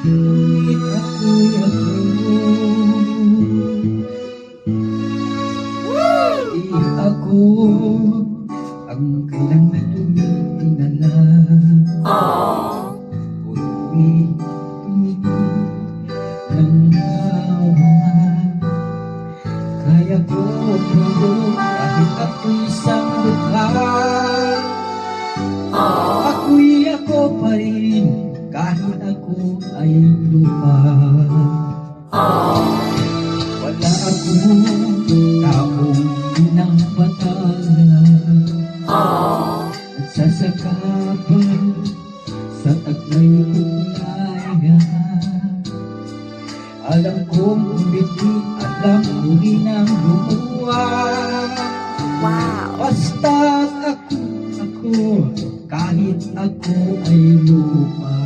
hindi Ako'y ako Di ako ang kailang may tumitingala Kundi tumiting ng awa Kaya ko kahit ako'y kahit ako ay lupa Wala akong taong pinampatalan At sasakapan sa taglay kulaya Alam kong umiti at lang uli ng lumuwa Wow. Basta ako, ako, kahit ako ay lupa